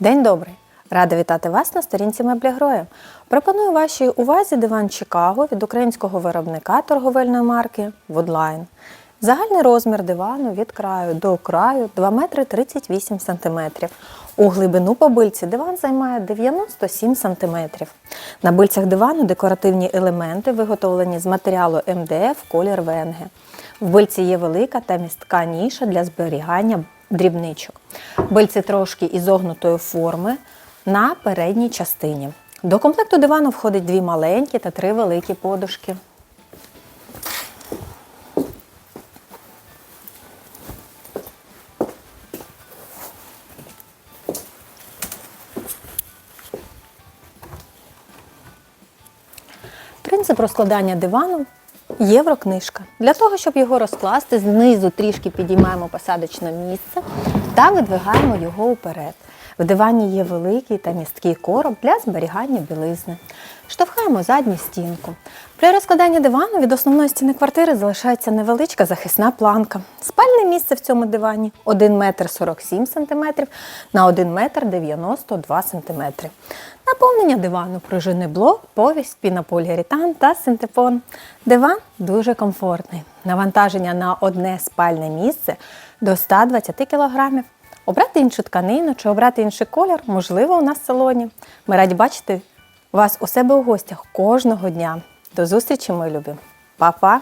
День добрий! Рада вітати вас на сторінці меблі Гроя. Пропоную вашій увазі диван Чикаго від українського виробника торговельної марки Woodline. Загальний розмір дивану від краю до краю 2 метри 38 см. У глибину по бильці диван займає 97 см. На бильцях дивану декоративні елементи, виготовлені з матеріалу МДФ колір венге. В бильці є велика та містка ніша для зберігання дрібничок. Бильці трошки ізогнутої форми на передній частині. До комплекту дивану входить дві маленькі та три великі подушки. Принцип розкладання дивану єврокнижка. Для того, щоб його розкласти, знизу трішки підіймаємо посадочне місце та видвигаємо його уперед. В дивані є великий та місткий короб для зберігання білизни. Штовхаємо задню стінку. При розкладанні дивану від основної стіни квартири залишається невеличка захисна планка. Спальне місце в цьому дивані 1 метр 47 см на 1 метр 92 см. Наповнення дивану пружинний блок, повість, пінополіуретан та синтепон. Диван дуже комфортний. Навантаження на одне спальне місце до 120 кг. Обрати іншу тканину чи обрати інший колір можливо у нас в салоні. Ми раді бачити вас у себе у гостях кожного дня. До зустрічі, мої любі. Па-па!